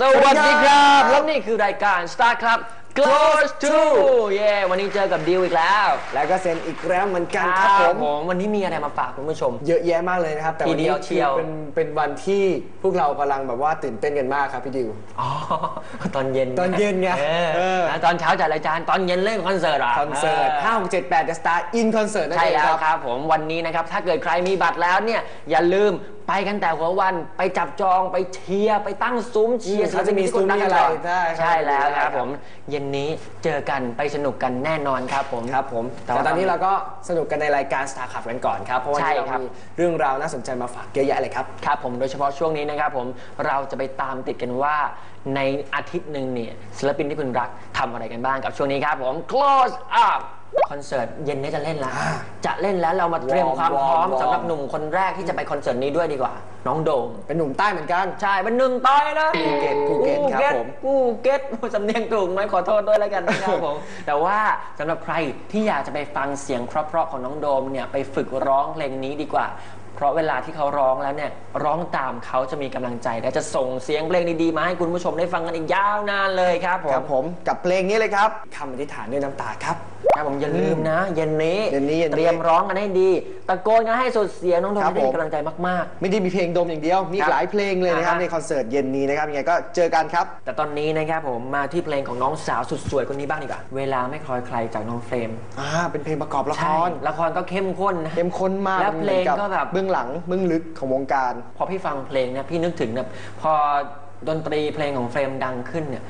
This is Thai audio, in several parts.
สวัสดีครับ แล้วนี่คือรายการ Star ครับ Close to เย้วันนี้เจอกับดิวอีกแล้ว แล้วก็เซ็นอีกแล้วเหมือนกันครับผมผมวันนี้มีอะไรมาฝากคุณผู้ชม เยอะแยะมากเลยนะครับ แต่วันทีเดีนี้ยวเชียวคือเป็นเป็นวันที่พวกเรากำลังแบบว่าตื่นเต้นกันมากครับพี่ดิว อ๋อ ตอนเย็นตอนเย็นไงเออเออนะตอนเช้าจัดรายการตอนเย็นเล่นคอนเสิร์ตอะคอนเสิร์ต5 6 7 8 The Star In Concert นั่นใช่เองแล้ควรับครับผมวันนี้นะครับถ้าเกิดใครมีบัตรแล้วเนี่ยอย่าลืมไปกันแต่หัววันไปจับจองไปเชียร์ไปตั้งซุ้มเชียร์อืมเขาจะมีศิลปินที่คุณรักกันก่อนซุ้มมีอะไรใช่ครับใช่แล้วคครัรับบผมเย็นนี้เจอกันไปสนุกกันแน่นอนครับผม ครับผม แต่แต่ว่าตอนนี้เราก็สนุกกันในรายการ Star Club กันก่อนครับ เพราะวันใช่นี้เราครับ มีเรื่องราวน่าสนใจมาฝากเยอะแยะเลยครับ ครับผมโดยเฉพาะช่วงนี้นะครับผมเราจะไปตามติดกันว่า ในอาทิตย์หนึ่งเนี่ยศิลปินที่คุณรักทำอะไรกันบ้างกับช่วงนี้ครับผม close up คอนเสิร์ตเย็นนี้จะเล่นแล้ว จะเล่นแล้วเรามาเตรียมความพร้อมวอร์มสำหรับหนุ่มคนแรกที่จะไปคอนเสิร์ตนี้ด้วยดีกว่า น้องโดม เป็นหนุ่มใต้เหมือนกัน ใช่ เป็นหนึ่งต้อยนะภูเก็ตภูเก็ตครับผมภูเก็ตสำเนียงถูกไหมขอโทษด้วยแล้วกันนะครับผม แต่ว่าสำหรับใครที่อยากจะไปฟังเสียงเพราะๆของน้องโดมเนี่ยไปฝึกร้องเพลงนี้ดีกว่า เพราะเวลาที่เขาร้องแล้วเนี่ยร้องตามเขาจะมีกำลังใจ และจะส่งเสียงเพลงดีๆมาให้คุณผู้ชมได้ฟังกันอีกยาวนานเลยครับผม ครับผมกับเพลงนี้เลยครับคำอธิษฐานด้วยน้ำตาครับ ครับผมอย่าลืมนะเย็นนี้เย็นนี้เย็นนี้เตรียมร้องกันให้ดีตะโกนกันให้สุดเสียงน้องโดมครับจะได้ผมมีกำลังใจมากๆไม่ได้มีเพลงโดมอย่างเดียว มีอีครักบหลายเพลงเลยนะครับอ่าฮะ ในคอนเสิร์ตเย็นนี้นะครับยังไงก็เจอกันครับแต่ตอนนี้นะครับผมมาที่เพลงของน้องสาวสุดสวยคนนี้บ้างดีกว่าเวลาไม่คลอยใครจากน้องเฟรมอ่าเป็นเพลงประกอบละคใช่รละครก็เข้มข้นนะ เข้มข้นมากแล้วเพลงหมือนก็แบบ เบื้องหลังเบื้องลึกของวงการ พอพี่ฟังเพลงเนี่ยพี่นึกถึงเนี่ยพอดนตรีเพลงของเฟรมดังขึ้นเนี่ย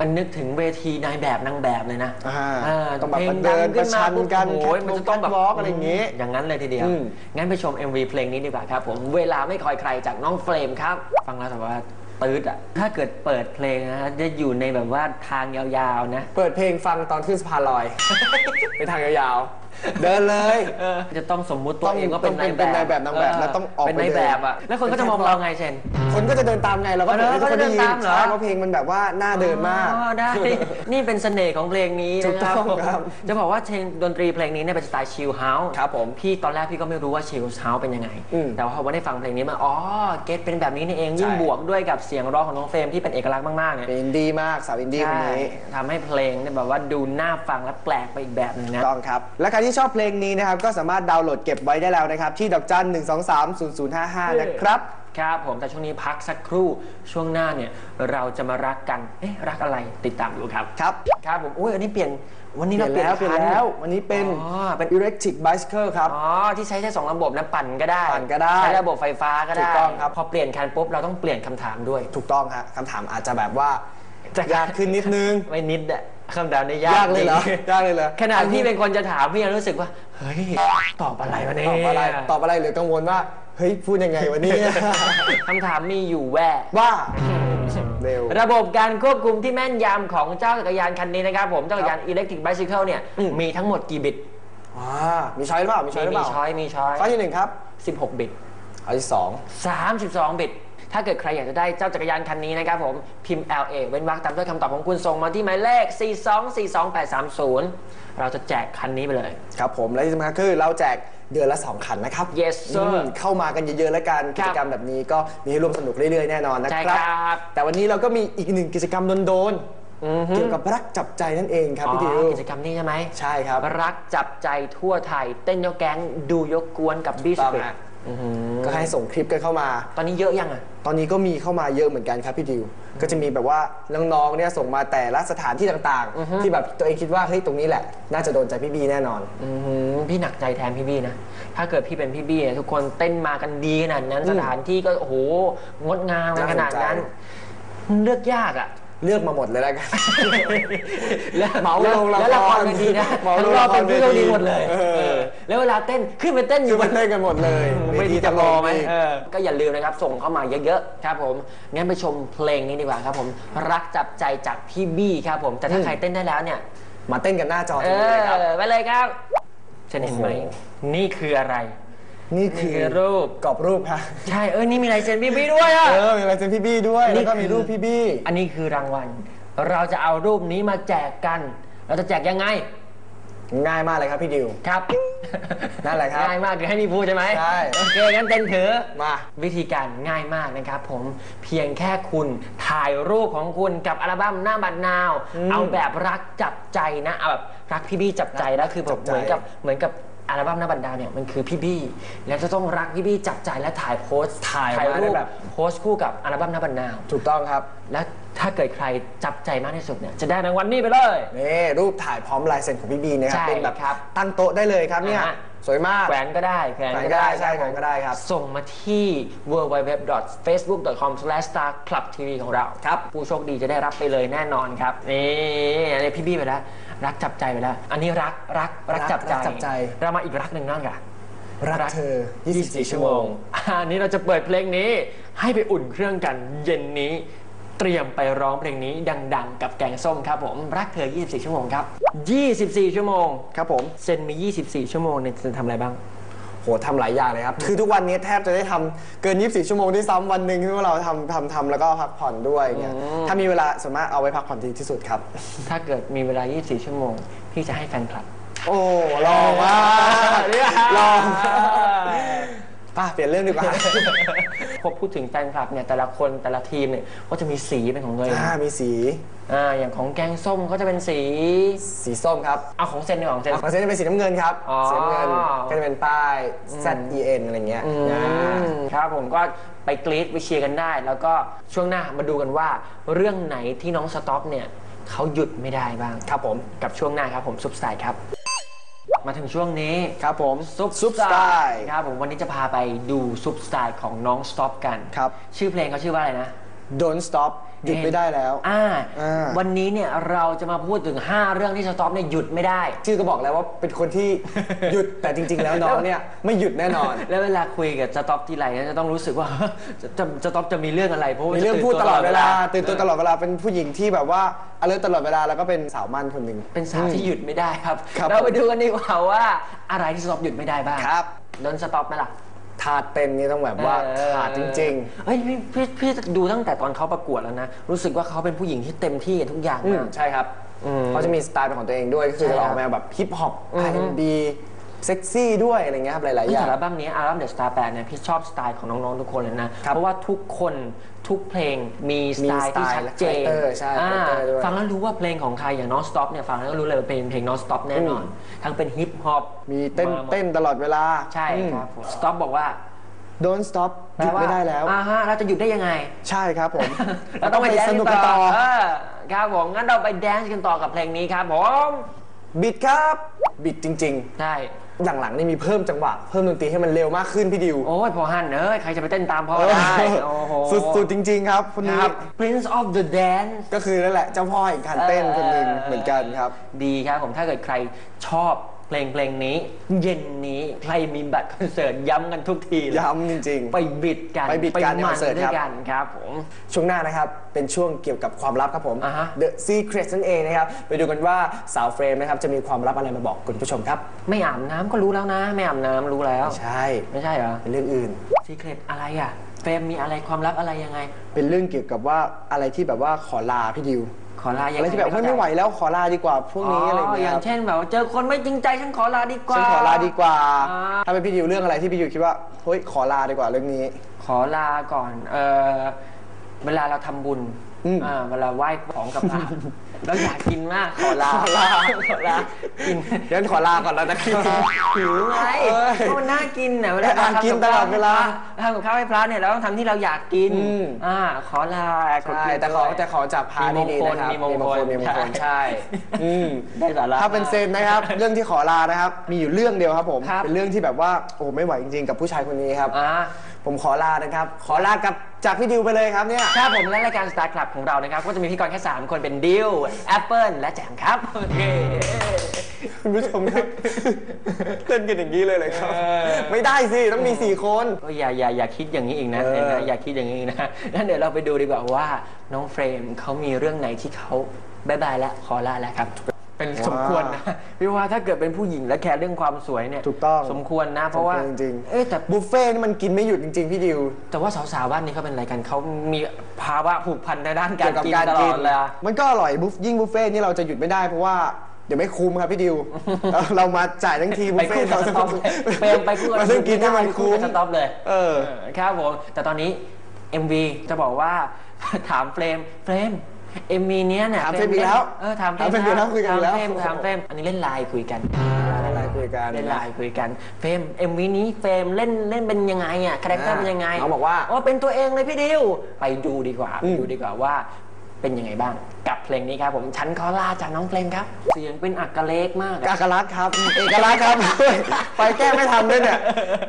มันนึกถึงเวทีนายแบบนางแบบเลยนะอ่าเต้องแบบพลเดินขึ้มาประชันปุ๊บกันโอ้ย catwalk มันจะต้องแบบ catwalk อะไรอย่างงี้ อย่างนั้นเลยทีเดียวอืมงั้นไปชม MV เพลงนี้ดีกว่าครับผม เวลาไม่คอยใครจากน้องเฟรมครับ ฟังแล้วแต่ว่าตืดอะ ถ้าเกิดเปิดเพลงนะจะอยู่ในแบบว่าทางยาวๆนะ เปิดเพลงฟังตอนขึ้นสะพานลอย เป็นทางยาวๆ เดินเลยจะต้องสมมุติตัวต้องเองว่าเป็นต้องนายเป็นแบบนายแบบนางแบบแล้วต้องออกเป็นไปนายเดินแบบอะแล้วคนก็จะมองเราไงเชนคนก็จะเดินตามไงเราก็เออให้ทุกคนได้ยิเขาจะเดินตามเหรอใช่เพราะเพลงมันแบบว่าน่าเดินมากอ๋อได้ นี่เป็นเสน่ห์ของเพลงนี้ถูกนะคต้รัอบงครับ จะบอกว่าเพลงดนตรีเพลงนี้เนี่ยเป็นสไตล์ชิลเฮาส์ครับผมพี่ตอนแรกพี่ก็ไม่รู้ว่าชิลเฮาส์เป็นยังไงอืมแต่ว่าพอได้ฟังเพลงนี้มาอ๋อเกตเป็นแบบนี้นี่เองยิ่งใช่บวกด้วยกับเสียงร้องของน้องเฟรมที่เป็นเอกลักษณ์มากๆเนี่ยเป็นอินดี้มากสาวอินดี้คนนี้ใช่ทำให้เพลงเนี่ยแบบว่าดูน่าฟังและแปลกไปอีกแบบหนึงนะต้องครับและใครที่ชอบเพลงนี้นะครับ ก็สามารถดาวน์โหลดเก็บไว้ได้แล้วนะครับ ที่ดอกจัน 1 2 3 0 0 5 5 นะครับ ครับผมแต่ช่วงนี้พักสักครู่ช่วงหน้าเนี่ยเราจะมารักกัน เอ๊ะรักอะไรติดตามดูครับ ครับ ครับผมอุ้ยอันนี้เปลี่ยนวันนี้เปเราลี่ยนเปลี่ยนแล้วเปลี่ยนคัแล้ว วันนี้เป็นอ๋อเป็น electric bicycle ครับ อ๋อที่ใช้แค่สองระบบนะปั่นก็ได้ปั่นก็ได้ใช้ระบบไฟฟ้าก็ได้ถูกต้องครับ พอเปลี่ยนคันปุ๊บเราต้องเปลี่ยนคำถามด้วย ถูกต้องฮะคำถามอาจจะแบบว่าจะ ยากขึ้นนิดนึง ไม่นิดอะ คำถามนี้ยากยากเลยเหรอจงยากเลยเหรอขนาดพี่เป็นคนจะถามพี่ยังรู้สึกว่า เฮ้ย ตอบอะไรวะเนี่ยตอบอะไรตอบอะไรหรือกังวลว่าเฮ้ยพูดยังไงวันนี้คำถามมีอยู่แว่ว่า เร็ว ระบบการควบคุมที่แม่นยำของเจ้าจักรยานคันนี้นะครับผมเจ้าจักรยาน Electric Bicycle เนี่ยอืม มีทั้งหมดกี่บิตอ่ามีช้อยหรือเปล่ามีช้อยหรือเปมีล่าช้อยมีช้อยข้อที่หนึ่งครับ16 บิตข้อที่สอง32 บิต ถ้าเกิดใครอยากจะได้เจ้าจักรยานคันนี้นะครับผม พิมพ์ LA เว้นวรรคตามด้วยคำตอบของคุณส่งมาที่หมายเลข 4242830 เราจะแจกคันนี้ไปเลย ครับผมและที่สำคัญคือเราแจกเดือนละ 2 คันนะครับ Yes sir อืมเข้ามากันเยอะๆแล้วกันครักิบจกรรมแบบนี้ก็มีให้ร่วมสนุกเรื่อยๆแน่นอนนะใช่คครับรับ แต่วันนี้เราก็มีอีกหนึ่งกิจกรรมโดนอือๆฮึเกี่ยวกับรักจับใจนั่นเองครับอ๋พี่ดิอวกิจกรรมนี้ใช่ไหม ใช่ครับ รักจับใจทั่วไทย เต้นยกแก๊งดูยกกวนกับบี้สต้องเปรฮะอือหือ ก็ให้ส่งคลิปกันเข้ามา ตอนนี้เยอะยังอะ ตอนนี้ก็มีเข้ามาเยอะเหมือนกันครับพี่ดิว ก็จะมีแบบว่าน้องๆเนี่ยส่งมาแต่ละสถานที่ต่างอือฮึๆที่แบบตัวเองคิดว่าเฮ้ยตรงนี้แหละ น่าจะโดนใจพี่บีแน่นอนอือหือพี่หนักใจแทนพี่บี้นะ ถ้าเกิดพี่เป็นพี่บี้เนี่ยทุกคนเต้นมากันดีขนาดนั้นอืมสถานที่ก็โอ้โหงดงามกันขนาดนั้นน่าสนใจเลือกยากอะเลือกมาหมดเลยแล้วกันแล้วเหมาลงละครแล้วละครเวทีนะเหมาลทั้งงรอบละครเป็นผู้โชคดีเวทีหมดเลยเออเออ แล้วเวลาเต้นขึ้นไปเต้นอคืยู่อบมันนเล่นกันหมดเลยไม่ดีเวทีจะพอไหมอีก เออ ก็อย่าลืมนะครับ ส่งเข้ามาเยอะๆ ครับผม งั้นไปชมเพลงนี้ดีกว่าครับผม รักจับใจจากพี่บี้ครับผม แต่ถ้าอืม ใครเต้นได้แล้วเนี่ย มาเต้นกันหน้าจอเอตรงนี้เลยครับ อ ไปเลยครับฉันเห็นไหม โอ้โห นี่คืออะไร นี่นี่คือคือรูป กรอบรูปครับใช่ เออ นี่มีลายเซ็นพี่บี้ด้วยอะ เออมีลายเซ็นพี่บี้ด้วยนี่แล้วก็มีคือ รูปพี่บี้ อันนี้คือรางวัล เราจะเอารูปนี้มาแจกกัน เราจะแจกยังไง ง่ายมากเลยครับพี่ดิว ครับนั่นแหละครับง่ายมากคือให้มีพูดใช่ไหมใช่โอเคงั้นเต้นถือมาวิธีการง่ายมากนะครับผมเพียงแค่คุณถ่ายรูปของคุณกับอัลบั้มหน้าบัตรนาวอืมเอาแบบรักจับใจนะเอาแบบรักพี่บี้จับใจแล้วคือแบบจับใจเหมือนกับเหมือนกับอัลบั้มหน้าบัตรดาวเนี่ยมันคือพี่บี้ แล้วจะต้องรักพี่บี้จับใจและถ่ายโพสต์ถ่ายถ่ายมารูได้ปแบบโพสต์คู่กับอัลบั้มหน้าบัตรนาวถูกต้องครับ และถ้าเกิดใครจับใจมากที่สุดเนี่ยจะได้รางวัลนี้ไปเลย นี่รูปถ่ายพร้อมลายเซ็นของพี่บีนะครับใช่เป็นแบบครับตั้งโต๊ะได้เลยครับเนี่ยอ่าฮะ สวยมาก แขวนก็ได้แขวนแขวนก็ก็ได้ได้ใช่ครับแขวนก็ได้ครับส่งมาที่ www.facebook.com/starclubtv ของเราครับ ผู้โชคดีจะได้รับไปเลยแน่นอนครับนี่อันนี้พี่บี้ไปแล้วรักจับใจไปแล้ว อันนี้รักรักรักจับใจรักจับใจ เรามาอีกรักหนึ่งนั่นค่ะ รักเธอ 24 ชั่วโมง อันนี้เราจะเปิดเพลงนี้ให้ไปอุ่นเครื่องกันเย็นนี้ เตรียมไปร้องเพลงนี้ดังๆ กับแกงส้มครับผมรักเธอ 24 ชั่วโมงครับ 24 ชั่วโมงครับผม เซนมี 24 ชั่วโมงเนี่ยจะทำอะไรบ้าง โหทำหลายอย่างเลยครับ คือทุกวันนี้แทบจะได้ทำเกิน 24 ชั่วโมงที่ซ้ำวันหนึ่งที่ว่าเราทำทำทำแล้วก็พักผ่อนด้วยเนี่ยอืมถ้ามีเวลาสามารถเอาไว้พักผ่อนดีที่สุดครับ ถ้าเกิดมีเวลา 24 ชั่วโมง พี่จะให้แฟนคลับโอ้ลองมากลองป้าเปลี่ยนเรื่องดีกว่า พอพูดถึงแฟนคลับเนี่ยแต่ละคนแต่ละทีมเนี่ยก็จะมีสีเป็นของตัวเองอ่ามีสีอ่าอย่างของแกงส้มก็จะเป็นสี สีส้มครับเอาของเซนดีกว่าของเซน ของเซนจะเป็นสีน้ำเงินครับอ๋อ สีน้ำเงินก็จะเป็นป้าย Z E N อะไรเงี้ยอือ่ามครับผมก็ไปกรี๊ดไปเชียร์กันได้ แล้วก็ช่วงหน้ามาดูกันว่า เรื่องไหนที่น้องสต็อปเนี่ยเขาหยุดไม่ได้บ้างครับผมกับช่วงหน้าครับผมซุปสไตล์ครับ มาถึงช่วงนี้ครับผมซุปซุปสไตล์ครับผมวันนี้จะพาไปดูซุปสไตล์ของน้องสต็อปกัน ครับ ชื่อเพลงเขาชื่อว่าอะไรนะ Don't stop หยุดไม่ได้แล้วอ่าอ่า วันนี้เนี่ยเราจะมาพูดถึง 5 เรื่องที่สต็อปเนี่ยหยุดไม่ได้ ชื่อก็บอกแล้วว่าเป็นคนที่ หยุดแต่จริง ๆ แล้วน้องเนี่ยไม่หยุดแน่นอน แล้วเวลาคุยกับสต็อปทีไรเนี่ยจะต้องรู้สึกว่า จะจะสต็อปจะมีเรื่องอะไรเพราะว่ามีจะเรื่องตื่นพูดตลอดเวลา ตื่ตื่นนตัวตลอดเวลาเป็นผู้หญิงที่แบบว่าอเลิตลอดเวลาแล้วก็เป็นสาวมั่นคนหนึ่ง เป็นสาวที่หยุดไม่ได้ครับ ครับเราไปดูกันดีกว่าว่าอะไรที่สต็อปหยุดไม่ได้บ้างครับ โดนสต็อปไหมล่ะ ทาเต้นนี่ต้องแบบว่าเออขาดจริง เฮ้ยพี่พี่พี่ดูตั้งแต่ตอนเขาประกวดแล้วนะ รู้สึกว่าเขาเป็นผู้หญิงที่เต็มที่กับทุกอย่างๆอืมมาก ใช่ครับอืมเขาจะมีสไตล์เป็นของตัวเองด้วยก็คือใช่จะคอรับอกมาแบบฮิปฮอปอือฮึ R&B เซ็กซี่ด้วยอะไรเงี้ยครับหลายๆอที่ย่าง อัลบั้มนี้อัลบั้มเดอะสตาร์แปดเนี่ยพี่ชอบสไตล์ของน้องๆทุกคนเลยนะ ครับเพราะว่าทุกคนทุกเพลงมีสไตล์ที่ชัดเจนมีสไตล์และ character ใช่อ่า character ด้วยฟังแล้วรู้ว่าเพลงของใครอย่างน้องสต็อปเนี่ยฟังแล้วก็รู้เลยว่าเป็นเพลงน้องสต็อปแน่นอนทั้งเป็นฮิปฮอปมีเต้นเต้นตลอดเวลาใช่ครับสต็อปบอกว่า Don't stop หยุดไม่ได้แล้ว อ่าฮะเราจะหยุดได้ยังไงใช่ครับผม เราต้องไปแดนซ์สนุกกักันนต่ต่ออเออครับผมงั้นเราไปแดนซ์กันต่อกับเพลงนี้ครับผม บิดครับ บิดจริงใช่ๆ หลังๆนี่มีเพิ่มจังหวะเพิ่มดนตรีให้มันเร็วมากขึ้นพี่ดิว โอ้ยพอฮันเอ้ยใครจะไปเต้นตามพ่อได้ โอ้โหสุดๆจริง ๆ ครับคนคนี้รับ Prince of the Dance ก็คือนั่นแหละเจ้าพ่อแห่งการเต้นคนหนึ่งเหมือนกันครับ ดีครับผมถ้าเกิดใครชอบ เพลงเพลงนี้ เย็นนี้ใครมีบัตรคอนเสิร์ตย้ำกันทุกทีเลยย้ำจริงไปบิดกันไปบิดกันในมัคอนเสิร์ตด้วครับ ยกันครับผมๆช่วงหน้านะครับ เป็นช่วงเกี่ยวกับความลับครับผม อ่าฮะ The Secret นั่นเองนะครับ ไปดูกันว่าสาวเฟรมนะครับ จะมีความลับอะไรมาบอกคุณผู้ชมครับ ไม่อาบน้ำก็รู้แล้วนะ ไม่อาบน้ำรู้แล้ว ใช่ ไม่ใช่เหรอเป็นเรื่องอื่น ซีเครตอะไรอะ เฟรมมีอะไรความลับอะไรยังไง เป็นเรื่องเกี่ยวกับว่าอะไรที่แบบว่าขอลาพี่ดิวขอลายังอะไรไงที่แบบเข้าใจไม่ไหวแล้วขอลาดีกว่าพวกนี้อะไรอย่างอเงี้ยย่าคงรับเช่นแบบว่าเจอคนไม่จริงใจฉันขอลาดีกว่าฉันขอลาดีกว่าอ่า ถ้าเป็นพี่ดิวเรื่องอะไรที่พี่ดิวคิดว่าเฮ้ยขอลาดีกว่าเรื่องนี้ ขอลาก่อนเออเวลาเราทำบุญ อืมอ่าเวลาไหว้ของกับพระเราอยากกินมากขอลาขอลาขอลากินเดี๋ยวขอลาก่อนแล้วนะครับหิวไงเอ้ยเพราะมันน่ากินน่ะเวลาอะทำกินตลอดเวลาทำกับข้าวให้พระเนี่ยเราต้องทำที่เราอยากกินอืมอ่าขอลาใช่แต่ขอแต่ขอจากพาดีๆนะครับมีมงคลมีมงคลใช่อืมได้สาระถ้าเป็นเซนนะครับ เรื่องที่ขอลานะครับ มีอยู่เรื่องเดียวครับผมครับเป็นเรื่องที่แบบว่าโอ้ไม่ไหวจริงๆกับผู้ชายคนนี้ครับอ่า ผมขอลานะครับ ขอลากับจากพี่ดิวไปเลยครับเนี่ย ครับผมและรายการ Star Club ของเรานะครับ ก็จะมีพิธีกรแค่ 3 คนเป็นดิวแอปเปิลและแจมครับ โอเค คุณผู้ชมครับเต้นกันอย่างนี้เลยเลยครับ เออ ไม่ได้สิ ต้องมี4คน ก็อย่าอย่าอย่าคิดอย่างนี้อีกนะเออเห็นไหมอย่าคิดอย่างนี้อีกนะงั้นเดี๋ยวเราไปดูดีกว่าว่าน้องเฟรมเขามีเรื่องไหนที่เขาบายบายแล้วขอลาแล้วครับ เป็นสมควรนะพี่ว่าถ้าเกิดเป็นผู้หญิงและแคร์เรื่องความสวยเนี่ยถูกต้องสมควรนะ เพราะว่าสมควรจริงๆเอ๊ะแต่บุฟเฟ่ต์นี่มันกินไม่หยุดจริงๆพี่ดิว แต่ว่าสาวๆบ้านนี้เขาเป็นอะไรกันเขามีภาวะผูกพันในด้านการเกี่ยวกับกินการตลกิอนดเลยอะมันก็อร่อยบุฟยิ่งบุฟเฟ่ต์นี่เราจะหยุดไม่ได้เพราะว่าเดี๋ยวไม่คุ้มครับพี่ดิว เราเรามาจ่ายทั้งทีบุไปฟเฟ่คู่ต์กับเราสต็อปเลยเฟรมไปคู่กับมาต้องกินให้มันคู่คุ้มกับสต็อปเลย เออ ครับผม แต่ตอนนี้ MV จะบอกว่าถามเฟรม เฟรม MV เนี้ยเนี่ยถามเฟรมอีกแล้วเออถามถามเฟรมอีกแล้วคุยกันอีกแล้วถามเฟรมถามเฟรมอันนี้เล่นไลน์คุยกันเล่นไลน์คุยกันเล่นไลน์คุยกันเฟรม MV นี้เฟรมเล่นเล่นเป็นยังไงอะคาแรคเตอร์เป็นยังไงน้องบอกว่าอ๋อเป็นตัวเองเลยพี่ดิวไปดูดีกว่าอืไปมดูดีกว่าว่าเป็นยังไงบ้าง กับเพลงนี้ครับผมฉันขอลาจากน้องเพลงครับ เสียงเป็นอักเลกมากอะกากลักษณ์ครับ เอกลักษณ์ครับไปแก้ไม่ทำด้วยเนี่ย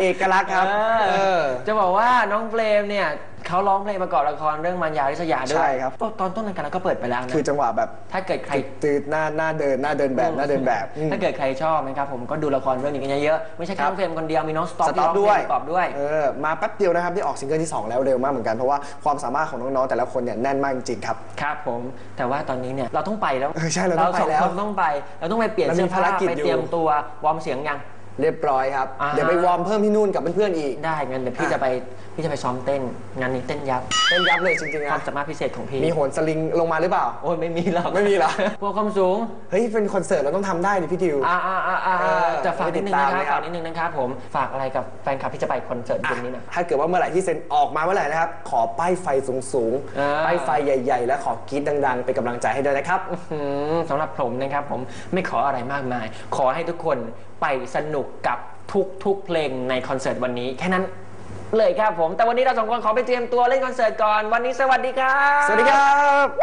เอกลักษณ์ครับเอเอออจะบอกว่าน้องเฟรมเนี่ย เขาร้องเพลงประกอบละครเรื่องมันยาริษยาด้วยใช่ครับ ตอนต้นรายการเราก็เปิดไปแล้วนะคือจังหวะแบบถ้าเกิดใครตืดหน้าหน้าเดินหน้าเดินแบบหน้าเดินแบบอืมถ้าเกิดใครชอบนะครับผมก็ดูละครเรื่องนี้กันเยอะๆไม่ใช่แค่ครับน้องเฟรมคนเดียวมีน้องสต็อปสต็อปที่ร้องด้วยเพลงประกอบด้วยเออมาแป๊บเดียวนะครับที่ออกซิงเกิลที่ 2 แล้วเร็วมากเหมือนกันเพราะว่าความสามารถของน้องๆแต่ละคนเนี่ยแน่นมากจริงๆครับครับผมแต่ว่าตอนนี้เนี่ยเราต้องไปแล้วเออใช่เราต้องไปสองแล้วคนต้องไปเราต้องไปเปลี่ยนเรามีเสื้อผ้าภารกิจไปอยู่เตรียมตัววอร์มเสียงยัง เรียบร้อยครับ อ่า เดี๋ยวไปวอร์มเพิ่มที่นู่นกับเพื่อนๆอีก ได้งั้นเดี๋ยวพี่อะจะไปพี่จะไปซ้อมเต้นงานนี้เต้นยับเต้นยับเลยจริงๆควานะมสามารถพิเศษของพี่มีโหนสลิงลงมาหรือเปล่า โอ้ยไม่มีหรอกไม่มีเหรอ พวกความสูง เฮ้ย เป็นคอนเสิร์ตเราต้องทำได้ดิพี่ดิว อ่าอ่าอ่าอ่าเออจะฝากนิดนึงไปติดตามนะครับนะครับฝากนิดนึงนะครับผมฝากอะไรกับแฟนคลับที่จะไปคอนเสิร์ตอะเย็นนี้หนะ ถ้าเกิดว่าเมื่อไหร่ที่เซ็นออกมาเมื่อไหร่นะครับ ขอป้ายไฟสูงอ่า ๆ ป้ายไฟใหญ่ ๆ และขอกรี๊ดดัง ๆ เป็นกำลังใจให้ด้วยนะครับอืมสำหรับผมนะครับผมไม่ขออะไรมากมาย ขอให้ทุกคนไปสนุกกับทุกๆเพลงในคอนเสิร์ตวันนี้ แค่นั้นเลยครับผม แต่วันนี้เราสองคนขอไปเตรียมตัวเล่นคอนเสิร์ตก่อน วันนี้สวัสดีครับ สวัสดีครับ